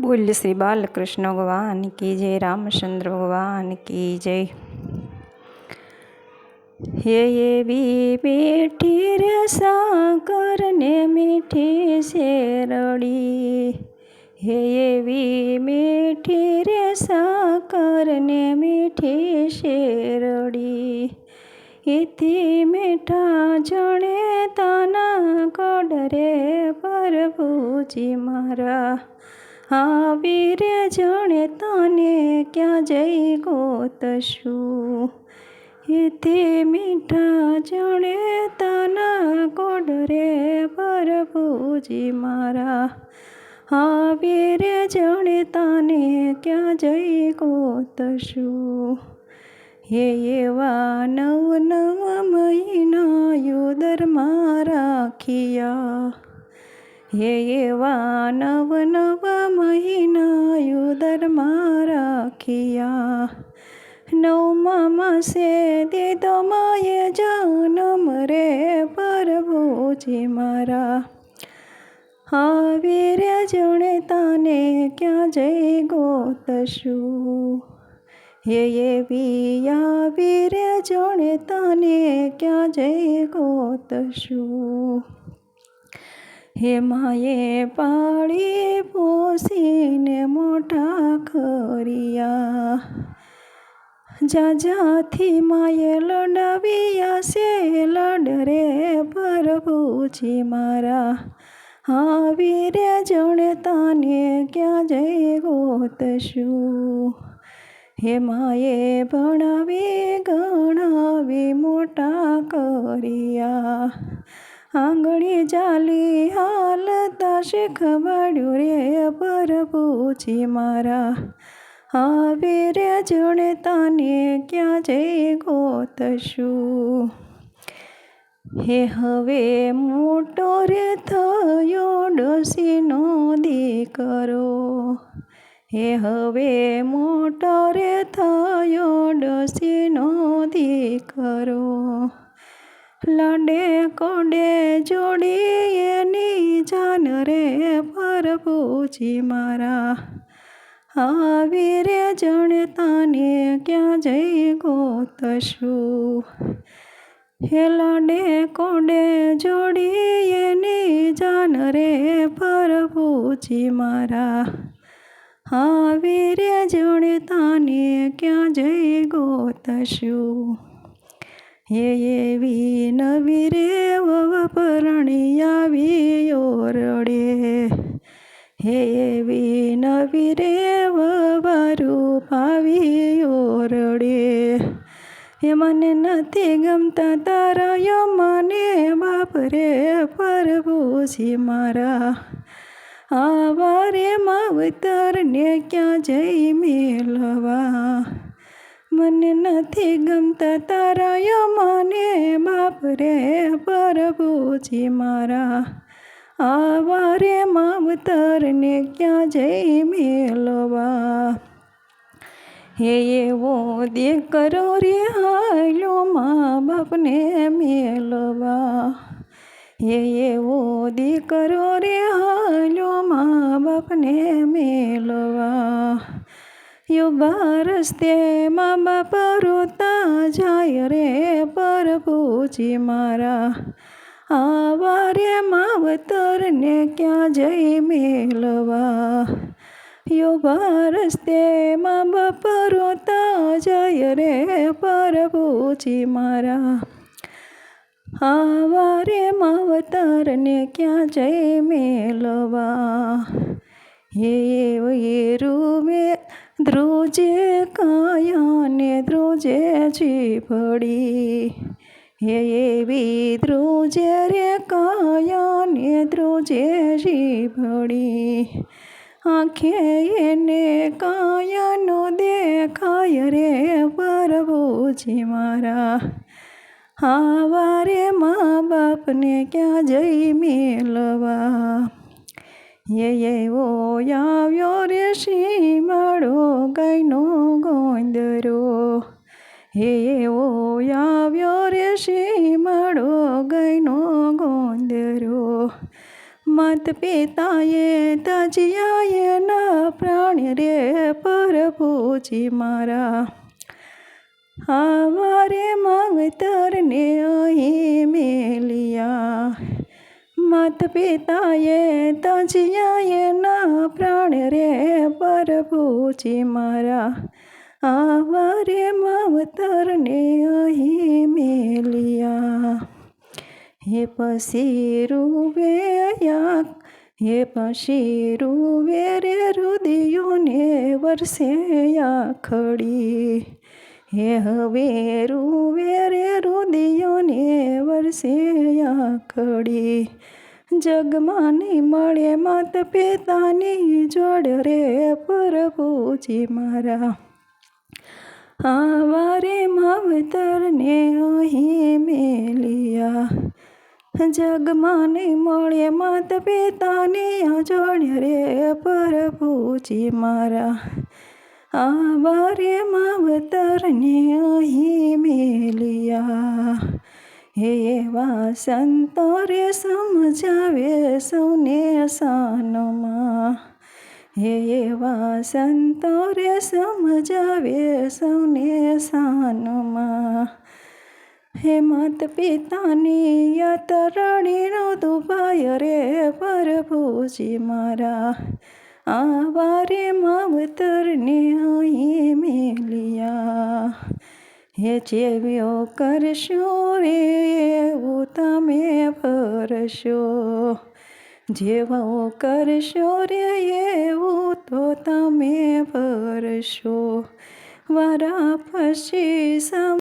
બોલ શ્રી બાલકૃષ્ણ ભગવાન કી જય રામચંદ્ર ભગવાન કી જય. હે એવી મીઠી રે સાકર ને મીઠી શેરડી. હે એવી મીઠી રે સાકર ને મીઠી શેરડી. ઇથી મીઠા જણે તાના કડરે પ્રભુજી મારા. આવી રે જાણે તને ક્યાં જઈ ગોતશું? એથી મીઠા જાણે તાના પર પ્રભુજી મારા. આ રે જાણે તને ક્યાં જઈ ગોતશું? હે એવા નવ નવ મહિના યુદરમાં રાખ્યા હે એવા નવ નવ મહિના યુદરમાં રાખ્યા. નવમા માસે દીધો માએ જન્મ રે પરભુજી મારા. આવી રે જણે તને ક્યાં જઈ ગોતશું? હે એવી આવી રે જણે તને ક્યાં જઈ ગોતશું? હે માયે પાળી પોસીને મોટા ખરિયા. જાજાથી માએ લડાવ્યા છે, લડરે પ્રભુજી મારા. આવી રે જણે તને ક્યાં જઈ ગોતશું હે માએ ભણાવી ગણાવી મોટા કર્યા. આંગળી જાલી હાલતા શીખવાડ્યું રે પ્રભુજી મારા. આવે રે જણે તને ક્યાં જઈ ગોતશું? હે હવે મોટો રે થયો ડોસીનો દીકરો. હે હવે મોટો રે થયો ડોસીનો દીકરો. લડે કોડે જોડી એની જાન રે પર પૂછી મારા. આવી રે જણે તને ક્યાં જઈ ગોતશું? હે લડે કોડે જોડી એની જાન રે પર પૂછી મારા. આવી રે જણે તને ક્યાં જઈ ગોતશું? એવી નવી રે વપરણી આવી ઓરડે હે એવી નવી રે વારું પાવી ઓરડે એ મને નથી ગમતા તારા યો મને બાપ રે પ્રભુજી મારા. આવા રે માવતરને ક્યાં જઈ મેલવા? મને નથી ગમતા તારા મને બાપ રે પ્રભુજી મારા. આવા રે માવતરને ક્યાં જઈ મેલવા? હે એવો દીકરો રે હાલો મા બાપને મેલવા. હે એવો દીકરો રે હાલો મા બાપને મેલવા. યો બારસ્તે મા બાપ રોતા જાય રે પ્રભુજી મારા આવા રે માવતરને ક્યાં જઈ મેલવા યો બારસ્તે મા બાપ રોતા જાય રે પ્રભુજી મારા આવા રે માવતરને ક્યાં જઈ મેલવા હે રૂમે ધ્રુજે કાયાને ધ્રુજે જીભડી હે એવી ધ્રુજે રે કાયાને ધ્રુજે જીભડી આંખે એને કાયાનો દેખાય રે પરભુજી મારા. આવા રે મા બાપને ક્યાં જઈ મેલવા? એવો આવ્યો રે શીમાળો ગાયનો ગોંદરો હે એવો આવ્યો રે શીમાળો ગાયનો ગોંદરો માત પિતાએ તજિયાએ ના પ્રાણ રે પ્રભુજી મારા આવારે માવતરને અહીં માત પિતાએ તજિયાએ ના પ્રાણ રે પ્રભુજી મારા આવારે માવતરને અહીં મેલિયા હે પછી રૂવેયા હે પછી રૂવે રે રુદિયોને વરસે ખડી હે હવે રૂવે રે રુદિયોને વરસે ખડી જગમાં નહીં મળે માત પિતાની જોડ રે પ્રભુજી મારા. આવારે માવતરને અહીં મેલિયા. જગમાને મળે માત પિતાની જોડ રે પ્રભુજી મારા. આવારે માવતરને અહીં મેલિયા. હે એવા સંતો રે સમજાવે સૌને સાનમાં. હે એવા સંતો રે સમજાવે સૌને સાનમાં. હે માત પિતાની યતરણીનો દુભાય રે પ્રભુજી મારા. આવારે માવતરને અહીં મેલિયા. હે જેવ્યો કરશો રે તમે ભરશો જેવો કરશો રે એવું તો તમે ભરશો. વરા પછી સમ